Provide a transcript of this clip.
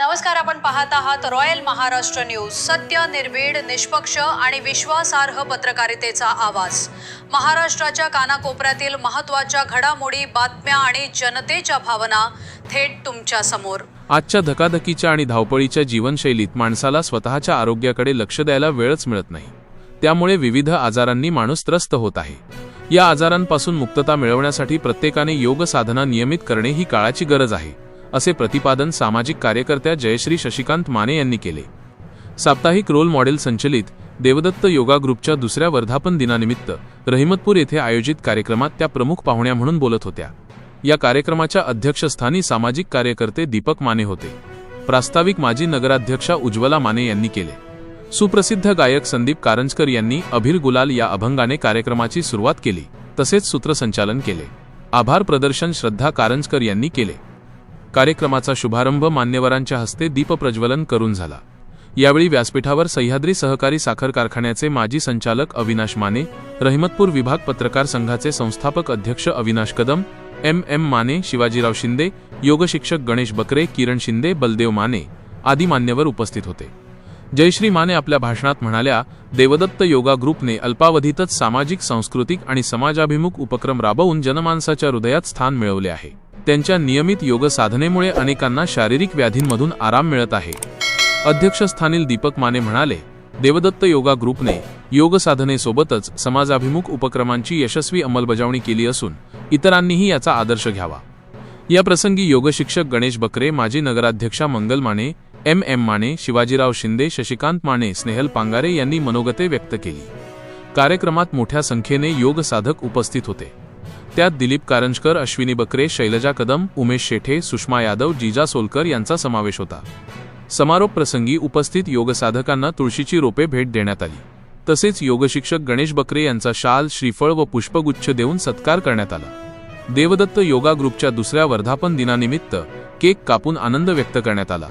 नमस्कार आपण पाहत आहात रॉयल महाराष्ट्र न्यूज. सत्य निर्भीड निष्पक्ष आणि विश्वासार्ह पत्रकारितेचा आवाज. महाराष्ट्राच्या कानाकोपऱ्यातील महत्त्वाच्या घडामोडी बातम्या आणि जनतेच्या भावना थेट तुमच्यासमोर. आजच्या धकाधकीच्या आणि धावपळीच्या जीवनशैलीत माणसाला स्वतःच्या आरोग्याकडे लक्ष द्यायला वेळच मिळत नाही. त्यामुळे विविध आजारांनी माणूस त्रस्त होत आहे. या आजारांपासून मुक्तता मिळवण्यासाठी प्रत्येकाने योग साधना नियमित करणे ही काळाची गरज आहे. असे प्रतिपादन सामाजिक कार्यकर्त्या जयश्री शशिकांत माने यांनी केले. साप्ताहिक रोल मॉडेल संचलित देवदत्त योगा ग्रुपच्या दुसऱ्या वर्धापन दिनानिमित्त रहिमतपूर येथे आयोजित कार्यक्रमात त्या प्रमुख पाहुण्या म्हणून बोलत होत्या. या कार्यक्रमाच्या अध्यक्षस्थानी सामाजिक कार्यकर्ते दीपक माने होते. प्रास्ताविक माजी नगराध्यक्षा उज्ज्वला माने यांनी केले. सुप्रसिद्ध गायक संदीप कारंजकर यांनी अभिर गुलाल या अभंगाने कार्यक्रमाची सुरुवात केली तसेच सूत्रसंचालन केले. आभार प्रदर्शन श्रद्धा कारंजकर यांनी केले. कार्यक्रमाचा शुभारंभ मान्यवरांच्या हस्ते दीपप्रज्वलन करून झाला. यावेळी व्यासपीठावर सह्याद्री सहकारी साखर कारखान्याचे माजी संचालक अविनाश माने रहिमतपूर विभाग पत्रकार संघाचे संस्थापक अध्यक्ष अविनाश कदम एम एम माने शिवाजीराव शिंदे योगशिक्षक गणेश बकरे किरण शिंदे बलदेव माने आदी मान्यवर उपस्थित होते. जयश्री माने आपल्या भाषणात म्हणाल्या देवदत्त योगा ग्रुपने अल्पावधीतच सामाजिक सांस्कृतिक आणि समाजाभिमुख उपक्रम राबवून जनमानसाच्या हृदयात स्थान मिळवले आहे. त्यांच्या नियमित योग साधनेमुळे अनेकांना शारीरिक व्याधींमधून आराम मिळत आहे. अध्यक्षस्थानील दीपक माने म्हणाले देवदत्त योगा ग्रुपने योग साधनेसोबतच समाजाभिमुख उपक्रमांची यशस्वी अंमलबजावणी केली असून इतरांनीही याचा आदर्श घ्यावा. या प्रसंगी योगशिक्षक गणेश बकरे माजी नगराध्यक्षा मंगल माने एम एम माने शिवाजीराव शिंदे शशिकांत माने स्नेहल पांगारे यांनी मनोगते व्यक्त केली. कार्यक्रमात मोठ्या संख्येने योग साधक उपस्थित होते. त्यात दिलीप कारंजकर अश्विनी बकरे शैलजा कदम उमेश शेठे सुषमा यादव जिजा सोलकर यांचा समावेश होता. समारोप प्रसंगी उपस्थित योगसाधकांना तुळशीची रोपे भेट देण्यात आली. तसेच योगशिक्षक गणेश बकरे यांचा शाल श्रीफळ व पुष्पगुच्छ देऊन सत्कार करण्यात आला. देवदत्त योगा ग्रुपच्या दुसऱ्या वर्धापन दिनानिमित्त केक कापून आनंद व्यक्त करण्यात आला.